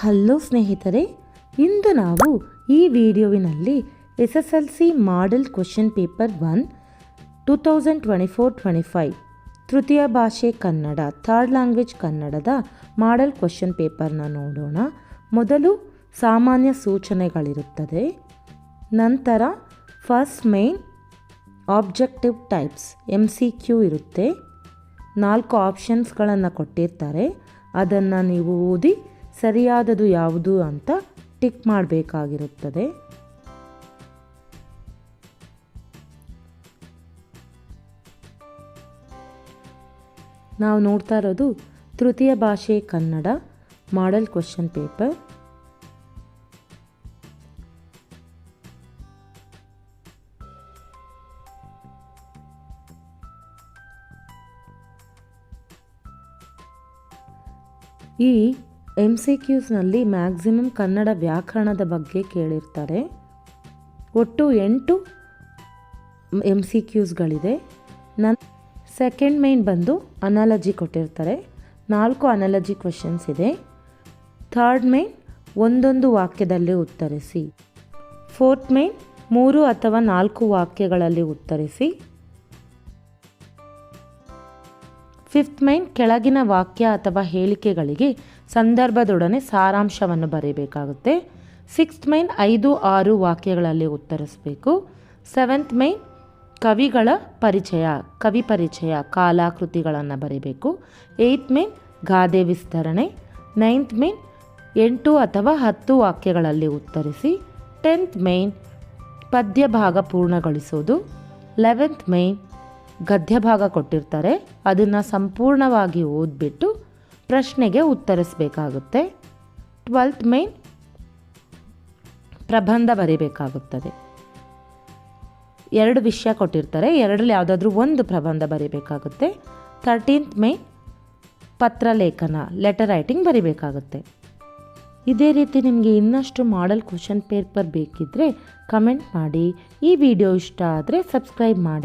Hello ಸ್ನೇಹಿತರೆ, ಇಂದು ನಾವು ಈ ವಿಡಿಯೋವಿನಲ್ಲಿ S S L C model question paper one two thousand twenty four twenty five ತೃತೀಯ ಭಾಷೆ ಕನ್ನಡ ಥರ್ಡ್ ಲ್ಯಾಂಗ್ವೇಜ್ ಕನ್ನಡದ ಮಾಡೆಲ್ ಕ್ವಶನ್ ಪೇಪರ್ನ ನೋಡೋಣ. ಮೊದಲು ಸಾಮಾನ್ಯ ಸೂಚನೆಗಳಿರುತ್ತದೆ. ನಂತರ first main objective types M C Q ಇರುತ್ತೆ. ನಾಲ್ಕು ಆಪ್ಷನ್ಸ್ಗಳನ್ನು ಕೊಟ್ಟಿರ್ತಾರೆ. ಅದನ್ನು ನೀವು ಓದಿ ಸರಿಯಾದದು ಯಾವುದು ಅಂತ ಟಿಕ್ ಮಾಡಬೇಕಾಗಿರುತ್ತದೆ. ನಾವು ನೋಡ್ತಾ ಇರೋದು ತೃತೀಯ ಭಾಷೆ ಕನ್ನಡ ಮಾಡೆಲ್ ಕ್ವಶನ್ ಪೇಪರ್. ಈ ಎಂ ಸಿ ಕ್ಯೂಸ್ನಲ್ಲಿ ಮ್ಯಾಕ್ಸಿಮಮ್ ಕನ್ನಡ ವ್ಯಾಕರಣದ ಬಗ್ಗೆ ಕೇಳಿರ್ತಾರೆ. ಒಟ್ಟು ಎಂಟು ಎಂ ಸಿ ಕ್ಯೂಸ್ಗಳಿದೆ ನನ್ನ ಸೆಕೆಂಡ್ ಮೈನ್ ಬಂದು ಅನಾಲಜಿ ಕೊಟ್ಟಿರ್ತಾರೆ. ನಾಲ್ಕು ಅನಾಲಜಿ ಕ್ವೆಶನ್ಸ್ ಇದೆ. ಥರ್ಡ್ ಮೈನ್ ಒಂದೊಂದು ವಾಕ್ಯದಲ್ಲಿ ಉತ್ತರಿಸಿ. ಫೋರ್ತ್ ಮೈನ್ ಮೂರು ಅಥವಾ ನಾಲ್ಕು ವಾಕ್ಯಗಳಲ್ಲಿ ಉತ್ತರಿಸಿ. ಫಿಫ್ತ್ ಮೈನ್ ಕೆಳಗಿನ ವಾಕ್ಯ ಅಥವಾ ಹೇಳಿಕೆಗಳಿಗೆ ಸಂದರ್ಭದೊಡನೆ ಸಾರಾಂಶವನ್ನು ಬರೆಯಬೇಕಾಗುತ್ತೆ ಸಿಕ್ಸ್ತ್ ಮೈನ್ ಐದು ಆರು ವಾಕ್ಯಗಳಲ್ಲಿ ಉತ್ತರಿಸಬೇಕು. ಸೆವೆಂತ್ ಮೈನ್ ಕವಿಗಳ ಪರಿಚಯ, ಕವಿ ಪರಿಚಯ ಕಾಲಾಕೃತಿಗಳನ್ನು ಬರೀಬೇಕು. ಏಯ್ತ್ ಮೈನ್ ಗಾದೆ ವಿಸ್ತರಣೆ. ನೈನ್ತ್ ಮೈನ್ ಎಂಟು ಅಥವಾ ಹತ್ತು ವಾಕ್ಯಗಳಲ್ಲಿ ಉತ್ತರಿಸಿ. ಟೆಂತ್ ಮೈನ್ ಪದ್ಯ ಭಾಗ ಪೂರ್ಣಗೊಳಿಸೋದು. ಲೆವೆಂತ್ ಮೇನ್ ಗದ್ಯ ಭಾಗ ಕೊಟ್ಟಿರ್ತಾರೆ, ಅದನ್ನು ಸಂಪೂರ್ಣವಾಗಿ ಓದ್ಬಿಟ್ಟು ಪ್ರಶ್ನೆಗೆ ಉತ್ತರಿಸಬೇಕಾಗುತ್ತೆ. ಟ್ವೆಲ್ತ್ ಮೇನ್ ಪ್ರಬಂಧ ಬರೀಬೇಕಾಗುತ್ತದೆ. ಎರಡು ವಿಷಯ ಕೊಟ್ಟಿರ್ತಾರೆ, ಎರಡರಲ್ಲಿ ಯಾವುದಾದ್ರೂ ಒಂದು ಪ್ರಬಂಧ ಬರೀಬೇಕಾಗುತ್ತೆ. ತರ್ಟೀನ್ತ್ ಮೇನ್ ಪತ್ರಲೇಖನ ಲೆಟರ್ ರೈಟಿಂಗ್ ಬರೀಬೇಕಾಗುತ್ತೆ. ಇದೇ ರೀತಿ ನಿಮಗೆ ಇನ್ನಷ್ಟು ಮಾಡಲ್ ಕ್ವಶನ್ ಪೇಪರ್ ಬೇಕಿದ್ದರೆ ಕಮೆಂಟ್ ಮಾಡಿ. ಈ ವಿಡಿಯೋ ಇಷ್ಟ ಆದರೆ ಸಬ್ಸ್ಕ್ರೈಬ್ ಮಾಡಿ.